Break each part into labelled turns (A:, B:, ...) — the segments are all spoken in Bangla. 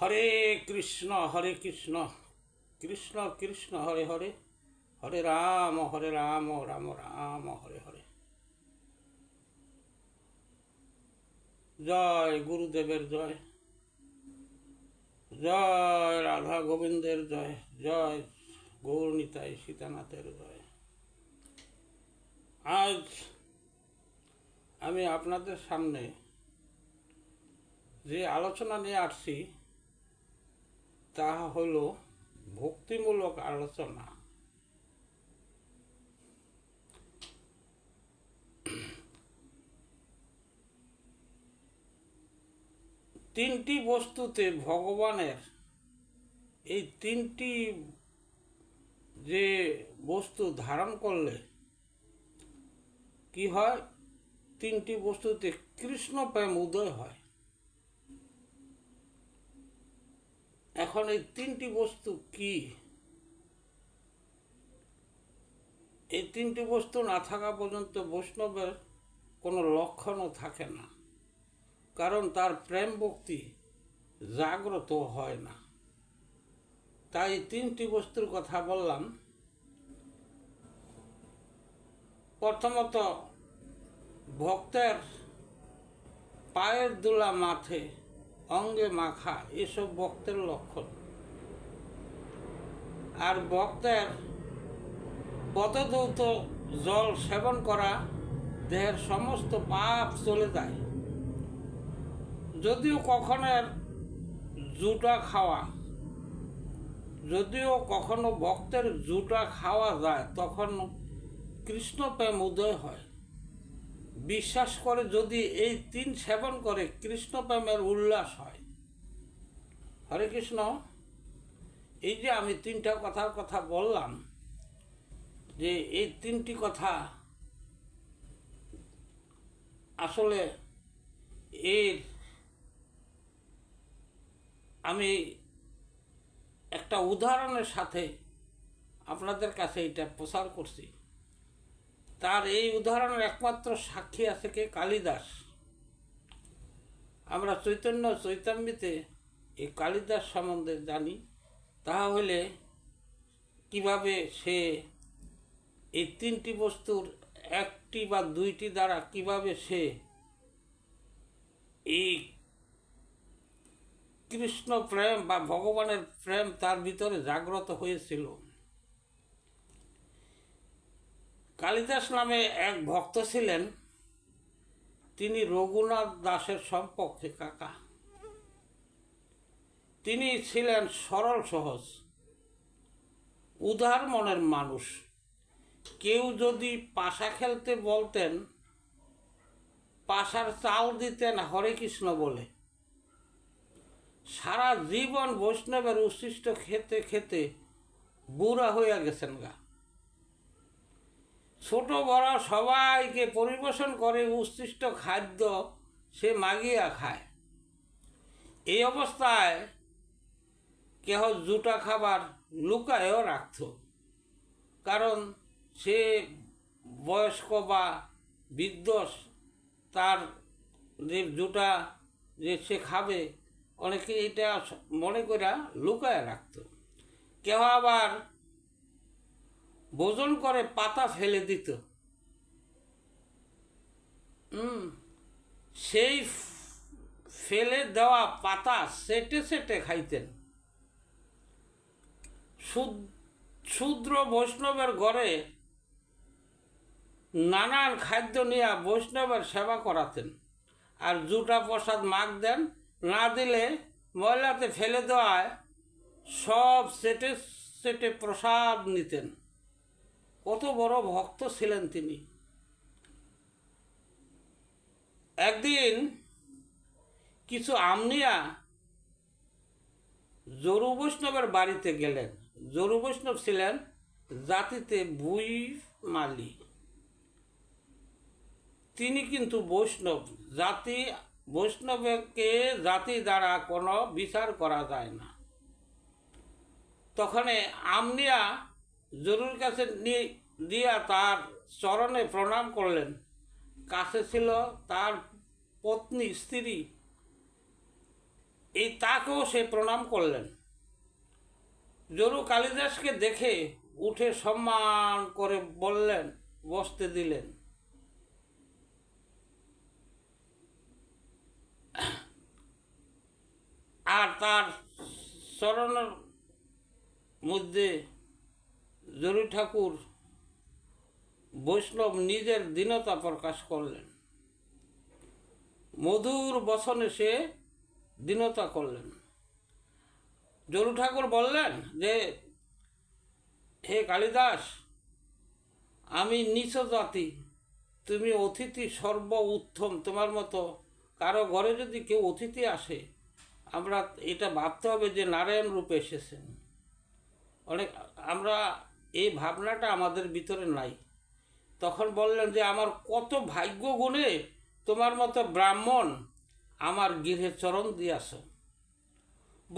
A: হরে কৃষ্ণ হরে কৃষ্ণ কৃষ্ণ কৃষ্ণ হরে হরে হরে রাম হরে রাম রাম রাম হরে হরে জয় গুরুদেবের জয় জয় রাধা গোবিন্দের জয় জয় গৌরনীতায় সীতানাথের জয় আজ আমি আপনাদের সামনে যে আলোচনা নিয়ে আসছি তা হল ভক্তিমূলক আলোচনা তিনটি বস্তুতে ভগবানের এই তিনটি যে বস্তু ধারণ করলে কি হয় তিনটি বস্তুতে কৃষ্ণ প্রেম উদয় হয় এখন এই তিনটি বস্তু কি এই তিনটি বস্তু না থাকা পর্যন্ত বৈষ্ণবের কোনো লক্ষণও থাকে না কারণ তার প্রেম ভক্তি জাগ্রত হয় না তাই তিনটি বস্তুর কথা বললাম প্রথমত ভক্তের পায়ের দুলা মাথে অঙ্গে মাখা এসব বক্তের লক্ষণ আর বক্তের পতদৌত জল সেবন করা দেহের সমস্ত পাপ চলে যায় যদিও কখনের জুটা খাওয়া যদিও কখনো ভক্তের জুটা খাওয়া যায় তখন কৃষ্ণ প্রেম উদয় হয় বিশ্বাস করে যদি এই তিন সেবন করে কৃষ্ণ প্রেমের উল্লাস হয় হরে কৃষ্ণ এই যে আমি তিনটা কথার কথা বললাম যে এই তিনটি কথা আসলে এর আমি একটা উদাহরণের সাথে আপনাদের কাছে এটা প্রচার করছি তার এই উদাহরণের একমাত্র সাক্ষী আছে কে কালিদাস আমরা চৈতন্য চৈতাম্বিতে এই কালিদাস সম্বন্ধে জানি তাহা হলে কিভাবে সে এই তিনটি বস্তুর একটি বা দুইটি দ্বারা কিভাবে সে এই কৃষ্ণ প্রেম বা ভগবানের প্রেম তার ভিতরে জাগ্রত হয়েছিল কালিদাস নামে এক ভক্ত ছিলেন তিনি রঘুনাথ দাসের সম্পর্কে কাকা তিনি ছিলেন সরল সহজ উদার মনের মানুষ কেউ যদি পাশা খেলতে বলতেন পাশার চাল দিতেন হরে কৃষ্ণ বলে সারা জীবন বৈষ্ণবের উচ্ছিষ্ট খেতে খেতে বুড়া হইয়া গেছেন গা ছোট বড় সবাইকে পরিবেশন করে উচ্ছিষ্ট খাদ্য সে মাগিয়া খায় এই অবস্থায় কেহ জুটা খাবার লুকায়ও রাখত কারণ সে বয়স্ক বা বিদ্বষ তার যে জুটা যে সে খাবে অনেকে এটা মনে করে লুকায় রাখত কেহ আবার বোজন করে পাতা ফেলে দিত সেই ফেলে দেওয়া পাতা সেটে সেটে খাইতেন শূদ্র বৈষ্ণবের ঘরে নানান খাদ্য নিয়ে বৈষ্ণবের সেবা করাতেন আর জুটা প্রসাদ মাগ দেন না দিলে ময়লাতে ফেলে দেওয়ায় সব সেটে সেটে প্রসাদ নিতেন কত বড় ভক্ত ছিলেন তিনি একদিন কিছু আমনিয়া জরু বৈষ্ণবের বাড়িতে গেলেন জরু বৈষ্ণব ছিলেন জাতিতে বুই মালি তিনি কিন্তু বৈষ্ণব জাতি বৈষ্ণবকে জাতি দ্বারা কোনো বিচার করা যায় না তখন আমনিয়া জরুর কাছে দিয়া তার চরণে প্রণাম করলেন কাছে ছিল তার পত্নী স্ত্রী এই তাকেও সে প্রণাম করলেন জরু কালিদাসকে দেখে উঠে সম্মান করে বললেন বসতে দিলেন আর তার চরণের মধ্যে জরু ঠাকুর বৈষ্ণব নিজের দীনতা প্রকাশ করলেন মধুর বসনে সে দীনতা করলেন জরু ঠাকুর বললেন যে হে কালিদাস আমি নিচ জাতি তুমি অতিথি সর্ব উত্তম তোমার মতো কারো ঘরে যদি কেউ অতিথি আসে আমরা এটা ভাবতে হবে যে নারায়ণ রূপে এসেছেন অনেক আমরা এই ভাবনাটা আমাদের ভিতরে নাই তখন বললেন যে আমার কত ভাগ্য গুণে তোমার মতো ব্রাহ্মণ আমার গৃহে চরণ দিয়াছ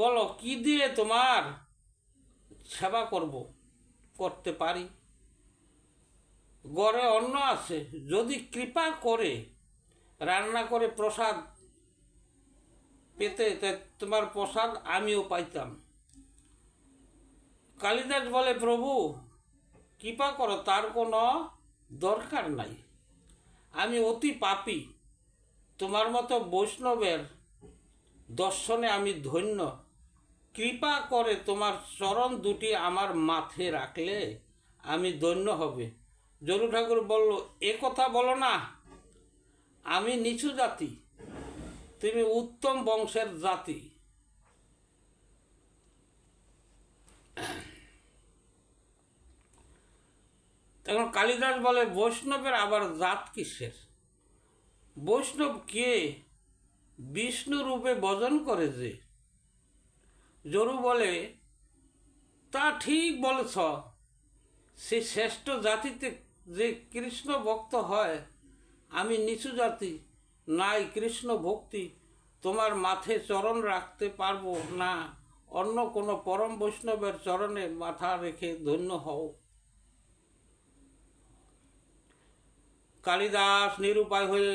A: বলো কি দিয়ে তোমার সেবা করব করতে পারি গড়ে অন্ন আছে যদি কৃপা করে রান্না করে প্রসাদ পেতে তোমার প্রসাদ আমিও পাইতাম কালিদাস বলে প্রভু কৃপা করো তার কোনো দরকার নাই আমি অতি পাপি তোমার মতো বৈষ্ণবের দর্শনে আমি ধন্য কৃপা করে তোমার চরণ দুটি আমার মাথে রাখলে আমি ধন্য হবে জরু ঠাকুর বলল এ কথা বলো না আমি নিচু জাতি তুমি উত্তম বংশের জাতি এখন কালিদাস বলে বৈষ্ণবের আবার জাত কিসের বৈষ্ণব কে বিষ্ণু রূপে বজন করে যে জরু বলে তা ঠিক বলেছ সে শ্রেষ্ঠ জাতিতে যে কৃষ্ণ ভক্ত হয় আমি নিচু জাতি নাই কৃষ্ণ ভক্তি তোমার মাথে চরণ রাখতে পারবো না অন্য কোনো পরম বৈষ্ণবের চরণে মাথা রেখে ধন্য হও কালিদাস নিরুপায় হয়ে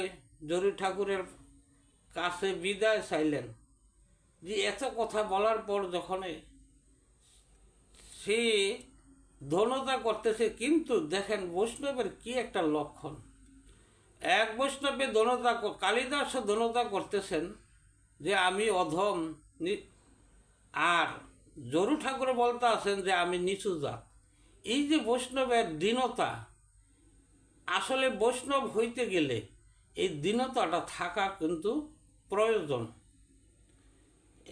A: জরুর ঠাকুরের কাছে বিদায় চাইলেন যে এত কথা বলার পর যখন সে ধনতা করতেছে কিন্তু দেখেন বৈষ্ণবের কি একটা লক্ষণ এক বৈষ্ণবে ধনতা কালিদাস ধনতা করতেছেন যে আমি অধম আর জরু ঠাকুর বলতে আছেন যে আমি নিচু জাত এই যে বৈষ্ণবের দীনতা আসলে বৈষ্ণব হইতে গেলে এই দীনতাটা থাকা কিন্তু প্রয়োজন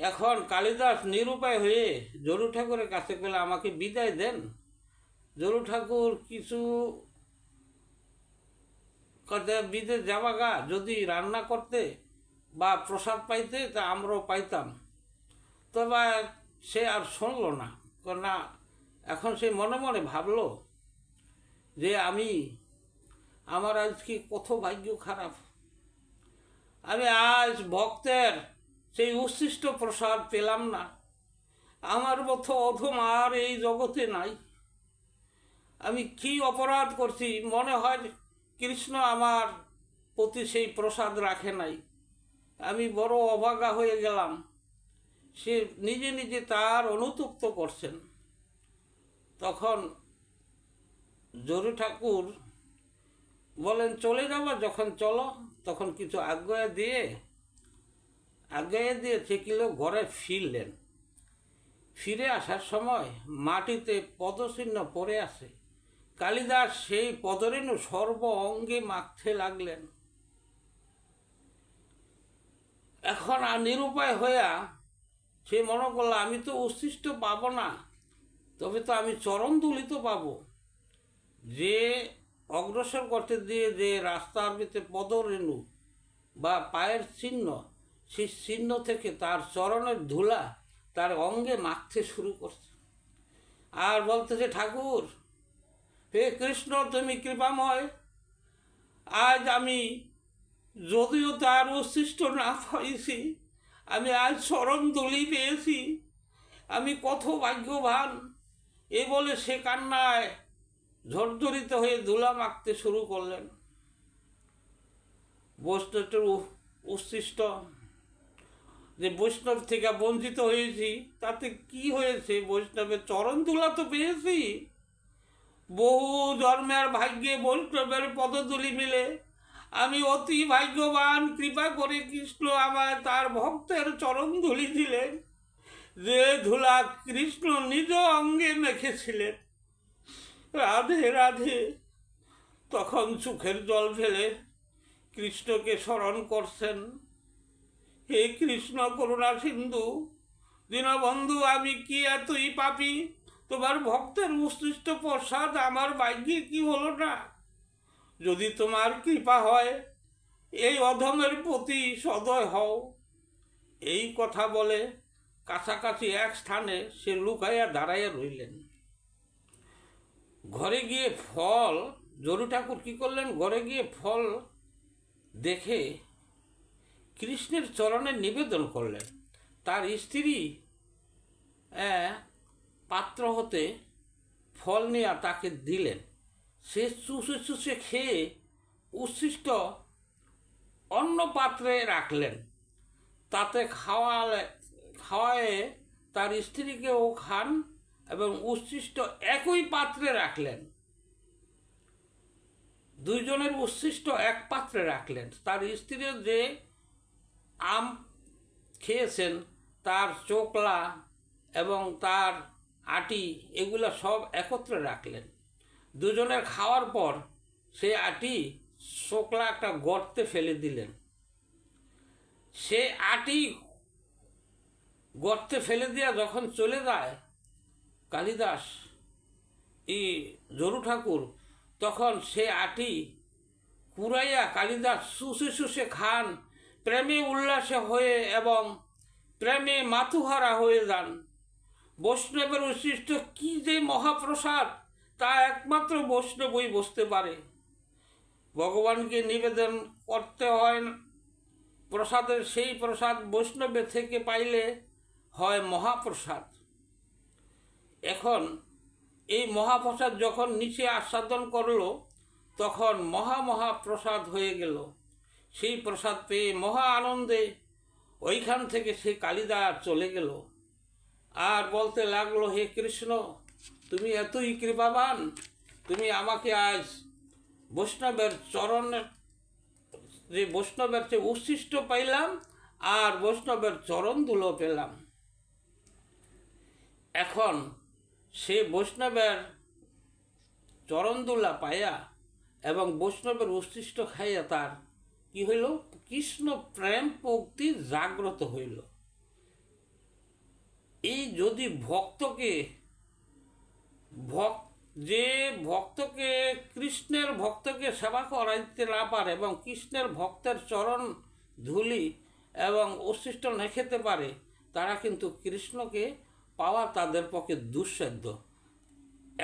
A: এখন কালিদাস নিরুপায় হয়ে জরু ঠাকুরের কাছে গেলে আমাকে বিদায় দেন জরু ঠাকুর কিছু বিদে যাওয়া গা যদি রান্না করতে বা প্রসাদ পাইতে তা আমরাও পাইতাম তবে সে আর শুনল না না এখন সে মনে মনে ভাবল যে আমি আমার আজকে কত ভাগ্য খারাপ আমি আজ ভক্তের সেই উচ্ছিষ্ট প্রসাদ পেলাম না আমার মতো অধম আর এই জগতে নাই আমি কি অপরাধ করছি মনে হয় কৃষ্ণ আমার প্রতি সেই প্রসাদ রাখে নাই আমি বড় অভাগা হয়ে গেলাম সে নিজে নিজে তার অনুতপ্ত করছেন তখন জোরে ঠাকুর বলেন চলে যাবো যখন চলো তখন কিছু আজ্ঞা দিয়ে আজ্ঞা দিয়ে ঠেকিল ঘরে ফিরলেন ফিরে আসার সময় মাটিতে পদচিহ্ন পড়ে আছে কালিদাস সেই পদরেণু সর্ব অঙ্গে মাখতে লাগলেন এখন আর নিরুপায় হইয়া সে মনে করলো আমি তো উচ্ছিষ্ট পাবো না তবে তো আমি চরণ দুলিত পাবো যে অগ্রসর করতে দিয়ে যে রাস্তা আরবিতে পদরেণু বা পায়ের চিহ্ন সেই চিহ্ন থেকে তার চরণের ধুলা তার অঙ্গে মাখতে শুরু করছে আর বলতেছে ঠাকুর হে কৃষ্ণ তুমি কৃপাময় আজ আমি যদিও তার অবশিষ্ট না পাইছি আমি আজ চরণ দলি পেয়েছি আমি কত ভাগ্যবান এ বলে সে কান্নায় ঝরঝরিত হয়ে ধুলা মাখতে শুরু করলেন বৈষ্ণবটার উচ্ছিষ্ট যে বৈষ্ণব থেকে বঞ্চিত হয়েছি তাতে কি হয়েছে বৈষ্ণবের চরণ ধুলা তো পেয়েছি বহু ধর্মের ভাগ্যে বৈষ্ণবের পদতুলি মিলে আমি অতি ভাগ্যবান কৃপা করে কৃষ্ণ আমায় তার ভক্তের চরণ ধুলি দিলেন যে ধুলা কৃষ্ণ নিজ অঙ্গে মেখেছিলেন রাধে রাধে তখন চোখের জল ফেলে কৃষ্ণকে স্মরণ করছেন হে কৃষ্ণ করুণা সিন্ধু দীনবন্ধু আমি কি এতই পাপি তোমার ভক্তের উৎসৃষ্ট প্রসাদ আমার বাইকে কি হলো না যদি তোমার কৃপা হয় এই অধমের প্রতি সদয় হও এই কথা বলে কাছাকাছি এক স্থানে সে লুকাইয়া দাঁড়াইয়া রইলেন ঘরে গিয়ে ফল জরু ঠাকুর কী করলেন ঘরে গিয়ে ফল দেখে কৃষ্ণের চরণে নিবেদন করলেন তার স্ত্রী পাত্র হতে ফল নিয়ে তাকে দিলেন সে চুষে চুষে খেয়ে উচ্ছিষ্ট অন্য পাত্রে রাখলেন তাতে খাওয়ালে খাওয়ায়ে তার স্ত্রীকেও খান এবং উচ্ছিষ্ট একই পাত্রে রাখলেন দুইজনের উচ্ছিষ্ট এক পাত্রে রাখলেন তার স্ত্রীর যে আম খেয়েছেন তার চোকলা এবং তার আটি এগুলো সব একত্রে রাখলেন দুজনের খাওয়ার পর সে আটি চোকলা একটা গর্তে ফেলে দিলেন সে আটি গর্তে ফেলে দেওয়া যখন চলে যায় কালিদাস ই জরু ঠাকুর তখন সে আটি কুরাইয়া কালিদাস শুষে শুষে খান প্রেমে উল্লাসে হয়ে এবং প্রেমে মাতুহারা হয়ে যান বৈষ্ণবের বৈশিষ্ট্য কী যে মহাপ্রসাদ তা একমাত্র বৈষ্ণবই বসতে পারে ভগবানকে নিবেদন করতে হয় প্রসাদের সেই প্রসাদ বৈষ্ণবে থেকে পাইলে হয় মহাপ্রসাদ এখন এই মহাপ্রসাদ যখন নিচে আস্বাদন করলো তখন মহা মহাপ্রসাদ হয়ে গেল সেই প্রসাদ পেয়ে মহা আনন্দে ওইখান থেকে সে কালিদা চলে গেল আর বলতে লাগলো হে কৃষ্ণ তুমি এতই কৃপাবান তুমি আমাকে আজ বৈষ্ণবের চরণের যে বৈষ্ণবের চেয়ে উচ্ছিষ্ট পাইলাম আর বৈষ্ণবের চরণ ধুলো পেলাম এখন সে বৈষ্ণবের চরণদোলা পায়া এবং বৈষ্ণবের উচ্ছিষ্ট খাইয়া তার কি হইল কৃষ্ণ প্রেম ভক্তি জাগ্রত হইল এই যদি ভক্তকে ভক্ত যে ভক্তকে কৃষ্ণের ভক্তকে সেবা করাইতে না পারে এবং কৃষ্ণের ভক্তের চরণ ধুলি এবং অশিষ্ট না খেতে পারে তারা কিন্তু কৃষ্ণকে পাওয়া তাদের পক্ষে দুঃসাধ্য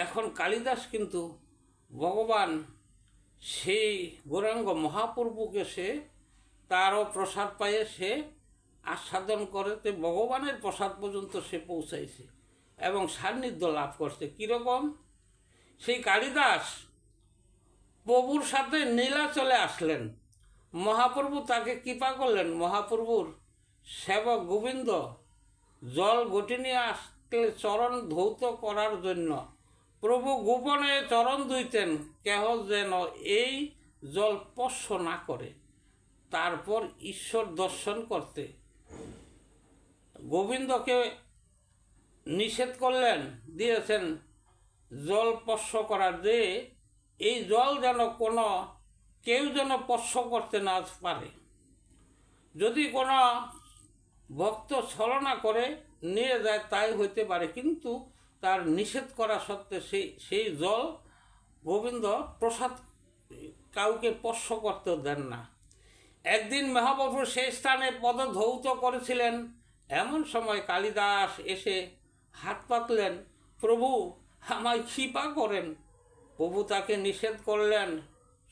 A: এখন কালিদাস কিন্তু ভগবান সেই গৌরাঙ্গ মহাপ্রভুকে সে তারও প্রসাদ পায়ে সে আস্বাদন করতে ভগবানের প্রসাদ পর্যন্ত সে পৌঁছাইছে এবং সান্নিধ্য লাভ করছে কীরকম সেই কালিদাস প্রভুর সাথে নীলা চলে আসলেন মহাপ্রভু তাকে কৃপা করলেন মহাপ্রভুর সেবক গোবিন্দ জল ঘটি নিয়ে আসলে চরণ ধৌত করার জন্য প্রভু গোপনে চরণ ধুইতেন কেহ যেন এই জল স্পর্শ না করে তারপর ঈশ্বর দর্শন করতে গোবিন্দকে নিষেধ করলেন দিয়েছেন জল স্পর্শ করার যে এই জল যেন কোনো কেউ যেন স্পর্শ করতে না পারে যদি কোনো ভক্ত ছলনা করে নিয়ে যায় তাই হইতে পারে কিন্তু তার নিষেধ করা সত্ত্বে সেই সেই জল গোবিন্দ প্রসাদ কাউকে স্পর্শ করতে দেন না একদিন মেহবাবুর সেই স্থানে পদ ধৌত করেছিলেন এমন সময় কালিদাস এসে হাত পাতলেন প্রভু আমায় ক্ষিপা করেন প্রভু তাকে নিষেধ করলেন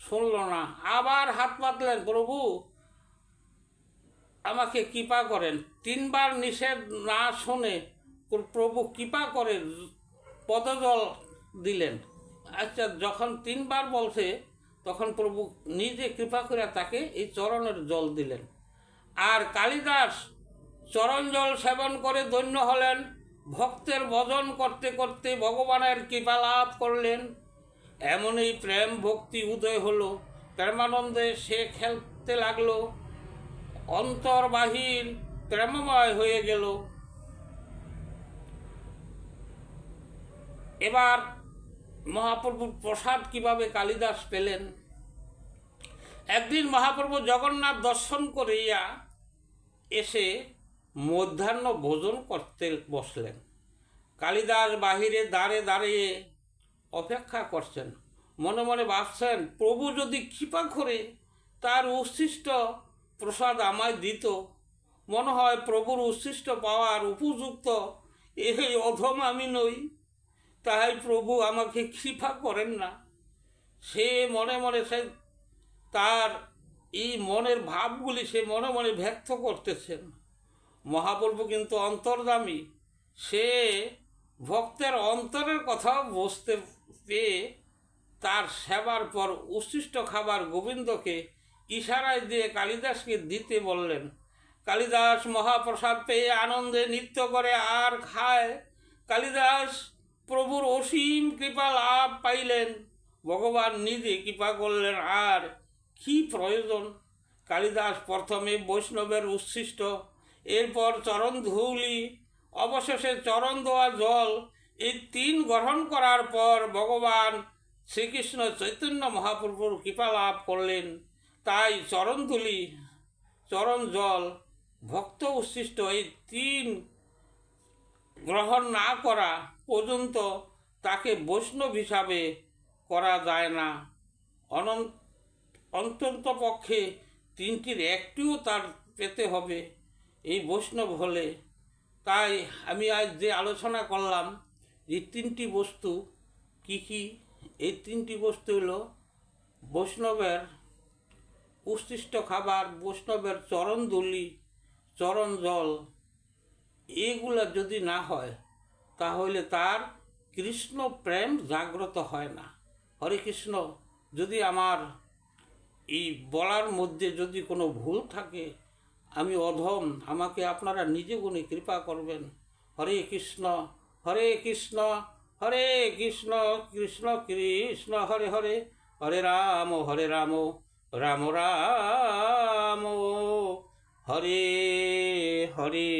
A: শুনল না আবার হাত পাতলেন প্রভু আমাকে কৃপা করেন তিনবার নিষেধ না শুনে প্রভু কৃপা করে পদজল দিলেন আচ্ছা যখন তিনবার বলছে তখন প্রভু নিজে কৃপা করে তাকে এই চরণের জল দিলেন আর কালিদাস চরণ জল সেবন করে দৈন্য হলেন ভক্তের ভজন করতে করতে ভগবানের কৃপা লাভ করলেন এমনই প্রেম ভক্তি উদয় হলো প্রেমানন্দে সে খেলতে লাগলো অন্তর্বাহীর প্রেমময় হয়ে গেল এবার মহাপ্রভুর প্রসাদ কিভাবে কালিদাস পেলেন একদিন মহাপ্রভু জগন্নাথ দর্শন করিয়া এসে মধ্যাহ্ন ভোজন করতে বসলেন কালিদাস বাহিরে দাঁড়ে দাঁড়িয়ে অপেক্ষা করছেন মনে মনে ভাবছেন প্রভু যদি কৃপা করে তার উচ্ছিষ্ট প্রসাদ আমায় দিত মনে হয় প্রভুর উচ্ছিষ্ট পাওয়ার উপযুক্ত এই অধম আমি নই তাই প্রভু আমাকে কৃপা করেন না সে মনে মনে সে তার এই মনের ভাবগুলি সে মনে মনে ব্যক্ত করতেছেন মহাপ্রভু কিন্তু অন্তর্দামী সে ভক্তের অন্তরের কথা বসতে পেয়ে তার সেবার পর উচ্ছিষ্ট খাবার গোবিন্দকে ইশারায় দিয়ে কালিদাসকে দিতে বললেন কালিদাস মহাপ্রসাদ পেয়ে আনন্দে নৃত্য করে আর খায় কালিদাস প্রভুর অসীম কৃপা লাভ পাইলেন ভগবান নিজে কৃপা করলেন আর কি প্রয়োজন কালিদাস প্রথমে বৈষ্ণবের উচ্ছিষ্ট এরপর চরণ ধৌলি অবশেষে চরণ দেওয়া জল এই তিন গ্রহণ করার পর ভগবান শ্রীকৃষ্ণ চৈতন্য মহাপ্রভুর কৃপা লাভ করলেন তাই চরণধুলি চরণ জল ভক্ত উচ্ছিষ্ট এই তিন গ্রহণ না করা পর্যন্ত তাকে বৈষ্ণব হিসাবে করা যায় না অনন্ত অন্ততপক্ষে পক্ষে তিনটির একটিও তার পেতে হবে এই বৈষ্ণব হলে তাই আমি আজ যে আলোচনা করলাম এই তিনটি বস্তু কি কি এই তিনটি বস্তু হলো বৈষ্ণবের উচ্ছিষ্ট খাবার বৈষ্ণবের চরণ দুলি চরণ জল এগুলো যদি না হয় তাহলে তার কৃষ্ণ প্রেম জাগ্রত হয় না হরে কৃষ্ণ যদি আমার এই বলার মধ্যে যদি কোনো ভুল থাকে আমি অধম আমাকে আপনারা নিজে গুণে কৃপা করবেন হরে কৃষ্ণ হরে কৃষ্ণ হরে কৃষ্ণ কৃষ্ণ কৃষ্ণ হরে হরে হরে রাম হরে রাম রাম রাম হরে হরে